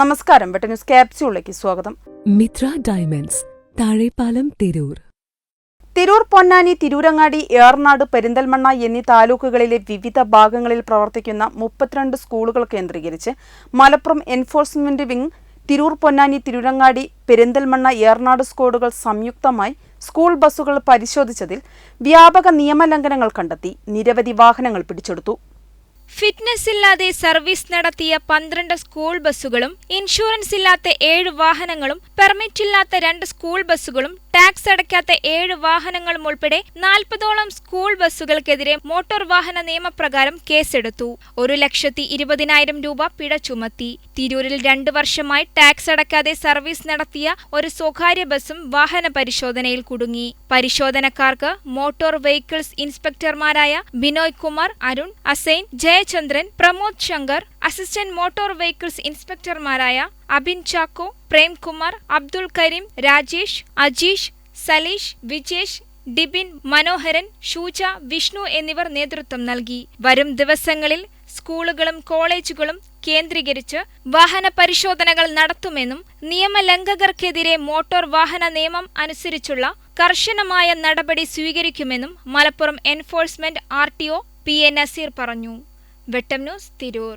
നമസ്കാരം. വെട്ട ന്യൂസ് ക്യാപ്സ്യൂളിലേക്ക് സ്വാഗതം. മിത്ര ഡയമണ്ട്സ് താഴെപ്പാലം തിരൂർ. തിരൂർ പൊന്നാനി തിരൂരങ്ങാടി ഏർനാട് പെരിന്തൽമണ്ണ എന്നീ താലൂക്കുകളിലെ വിവിധ ഭാഗങ്ങളിൽ പ്രവർത്തിക്കുന്ന മുപ്പത്തിരണ്ട് സ്കൂളുകൾ കേന്ദ്രീകരിച്ച് മലപ്പുറം എൻഫോഴ്സ്മെന്റ് വിംഗ് തിരൂർ പൊന്നാനി തിരൂരങ്ങാടി പെരിന്തൽമണ്ണ ഏർനാട് സ്കോഡുകൾ സംയുക്തമായി സ്കൂൾ ബസ്സുകൾ പരിശോധിച്ചതിൽ വ്യാപക നിയമലംഘനങ്ങൾ കണ്ടെത്തി. നിരവധി വാഹനങ്ങൾ പിടിച്ചെടുത്തു. ഫിറ്റ്നസ് ഇല്ലാതെ സർവീസ് നടത്തിയ പന്ത്രണ്ട് സ്കൂൾ ബസ്സുകളും ഇൻഷുറൻസ് ഇല്ലാത്ത ഏഴ് വാഹനങ്ങളും പെർമിറ്റ് ഇല്ലാത്ത രണ്ട് സ്കൂൾ ബസ്സുകളും ടാക്സ് അടയ്ക്കാത്ത ഏഴ് വാഹനങ്ങളും ഉൾപ്പെടെ നാൽപ്പതോളം സ്കൂൾ ബസ്സുകൾക്കെതിരെ മോട്ടോർ വാഹന നിയമപ്രകാരം കേസെടുത്തു. ഒരു ലക്ഷത്തി ഇരുപതിനായിരം രൂപ പിഴ ചുമത്തി. തിരൂരിൽ രണ്ടു വർഷമായി ടാക്സ് അടയ്ക്കാതെ സർവീസ് നടത്തിയ ഒരു സ്വകാര്യ ബസ്സും വാഹന പരിശോധനയിൽ കുടുങ്ങി. പരിശോധനക്കാർക്ക് motor vehicles ഇൻസ്പെക്ടർമാരായ Binoy Kumar Arun Hussain Jayachandran Pramod Shankar assistant motor vehicles ഇൻസ്പെക്ടർമാരായ Abin Chacko Premkumar Abdul Kareem Rajesh Ajeesh Saleesh Vijesh Dibin Manoharan Shuja Vishnu എന്നിവർ നേതൃത്വം നൽകി. വരും ദിവസങ്ങളിൽ സ്കൂളുകളും കോളേജുകളും കേന്ദ്രീകരിച്ച് വാഹന പരിശോധനകൾ നടത്തുമെന്നും നിയമലംഘകർക്കെതിരെ മോട്ടോർ വാഹന നിയമം അനുസരിച്ചുള്ള കർശനമായ നടപടി സ്വീകരിക്കുമെന്നും Malappuram enforcement R T O P A Nazeer പറഞ്ഞു. വെട്ടം ന്യൂസ് തിരൂർ.